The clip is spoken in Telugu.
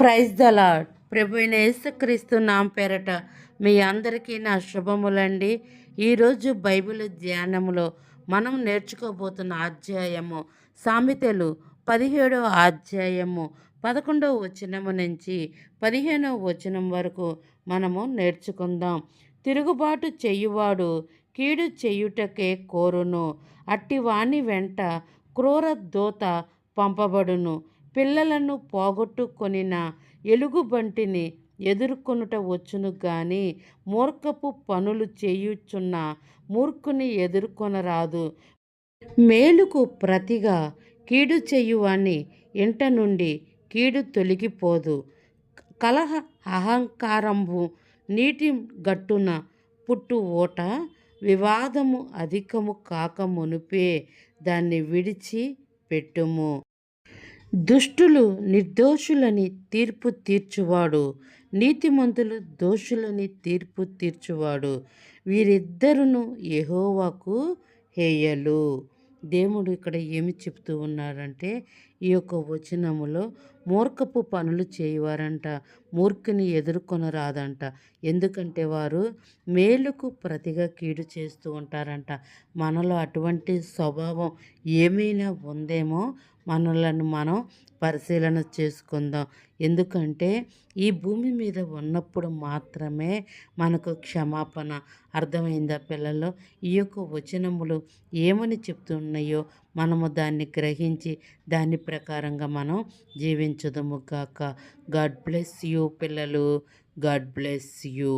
ప్రైజ్ ద లాడ్ ప్రభు యేసుక్రీస్తు నామ పేరట మీ అందరికీ నా శుభములండి. ఈరోజు బైబిల్ ధ్యానములో మనం నేర్చుకోబోతున్న అధ్యాయము సామెతలు పదిహేడవ అధ్యాయము పదకొండవ వచనము నుంచి పదిహేనవ వచనం వరకు మనము నేర్చుకుందాం. తిరుగుబాటు చేయువాడు కీడు చేయుటకే కోరును. అట్టివాణి వెంట క్రూర దూత పంపబడును. పిల్లలను పోగొట్టుకొనిన ఎలుగుబంటిని ఎదుర్కొనుట వచ్చును గాని మూర్ఖపు పనులు చేయుచున్న మూర్ఖుని ఎదుర్కొనరాదు. మేలుకు ప్రతిగా కీడు చేయువాని ఇంట నుండి కీడు తొలగిపోదు. కలహ అహంకారంబు నీటి గట్టున పుట్టు ఓట వివాదము అధికము కాక మునుపే దాన్ని విడిచి పెట్టుము. దుష్టులు నిర్దోషులని తీర్పు తీర్చువాడు. నీతిమంతులు దోషులని తీర్పు తీర్చువాడు. వీరిద్దరును ఎహోవాకు హేయలు. దేవుడు ఇక్కడ ఏమి చెప్తూ ఉన్నారంటే ఈ యొక్క వచనములో మూర్ఖపు పనులు చేయవారంట మూర్ఖుని ఎదుర్కొనరాదంట. ఎందుకంటే వారు మేలుకు ప్రతిగా కీడు చేస్తూ ఉంటారంట. మనలో అటువంటి స్వభావం ఏమైనా ఉందేమో మనలను మనం పరిశీలన చేసుకుందాం. ఎందుకంటే ఈ భూమి మీద ఉన్నప్పుడు మాత్రమే మనకు క్షమాపణ. అర్థమైందా పిల్లలు? ఈ యొక్క వచనములు ఏమని చెప్తున్నాయో మనము దాన్ని గ్రహించి దాని ప్రకారంగా మనం జీవించదము కాక గాడ్ బ్లెస్ యూ పిల్లలు. God bless you.